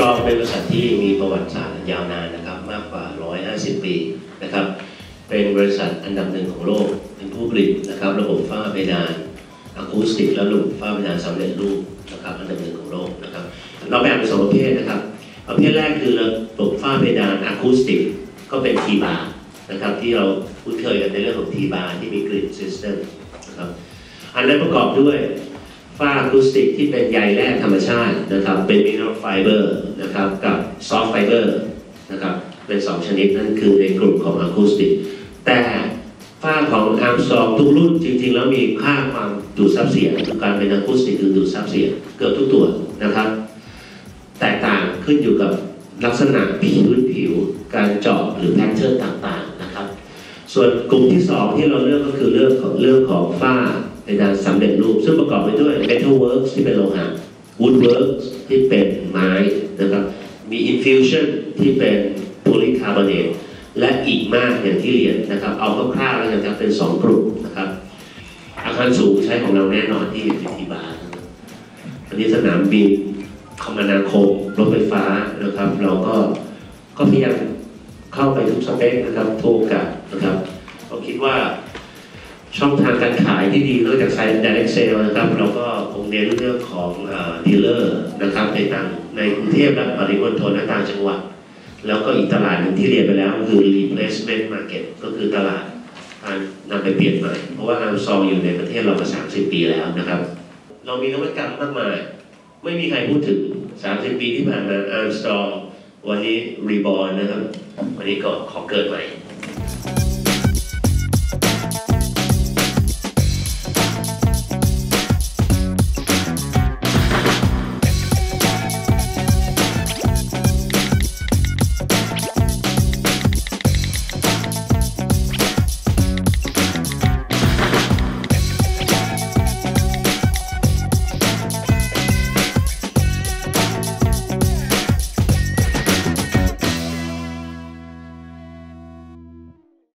ประวัติศาสตร์ยาวนานนะครับมากกว่า 150 ปีนะครับ เป็นบริษัทอันดับหนึ่งของโลก เป็นผู้ผลิตนะครับระบบฝ้าเพดานอะคูสติกและระบบฝ้าเพดานสำเร็จรูปนะครับอันดับหนึ่งของโลกนะครับเราแบ่งเป็นสองประเภทนะครับประเภทแรกคือระบบฝ้าเพดานอะคูสติกก็เป็นทีบาร์นะครับที่เราคุ้นเคยกันในเรื่องของทีบาร์ที่มีกริดซิสเต็มนะครับอันนั้นประกอบด้วย ฝ้าอะคูสติกที่เป็นใยแร่ธรรมชาตินะครับ เป็นมินเนอรัลไฟเบอร์นะครับกับซอฟต์ไฟเบอร์นะครับเป็นสองชนิดนั่นคือในกลุ่มของอะคูสติก แต่ฝ้าของอาร์มสตรองทุกรุ่นจริง ๆ แล้วมีค่าความดูดซับเสียงคือการเป็นอะคูสติกคือดูดซับเสียงเกือบทุกตัวนะครับ แตกต่างขึ้นอยู่กับลักษณะพื้นผิว การเจาะหรือแพทเทิร์นต่างๆนะครับ ส่วนกลุ่มที่สองที่เราเลือกก็คือเรื่องของเรื่องของฝ้า ในด้านสำเร็จรูป ซึ่งประกอบไปด้วย metalworks ที่เป็นโลหะ woodworks ที่เป็นไม้นะครับ มี infusion ที่เป็น polycarbonate และอีกมากอย่างที่เรียนนะครับ เอาคร่าวๆแล้วกันครับเป็นสองกลุ่มนะครับ อาคารสูงใช้ของเราแน่นอนที่อยู่ที่บาร์นอันนี้สนามบินคมนาคมรถไฟฟ้านะครับ เราก็ก็พยายามเข้าไปทุกสเปคนะครับโทุกโอกาสนะครับเราคิดว่า ช่องทางการขายที่ดีนอกจากไซต์ direct sale นะครับ เราก็คงเน้นเรื่องของดีลเลอร์นะครับในต่างในกรุงเทพและปริมณฑลและต่างจังหวัด แล้วก็อีกตลาดหนึ่งที่เรียนไปแล้วคือ replacement market ก็คือตลาดการนำไปเปลี่ยนใหม่ เพราะว่าอาร์ซองอยู่ในประเทศเรามา 30 ปีแล้วนะครับ เรามีนวัตกรรมมากมาย ไม่มีใครพูดถึง 30 ปีที่ผ่านมาอาร์มสตรองวันนี้รีบอร์นะครับ วันนี้ก็ขอเกิดใหม่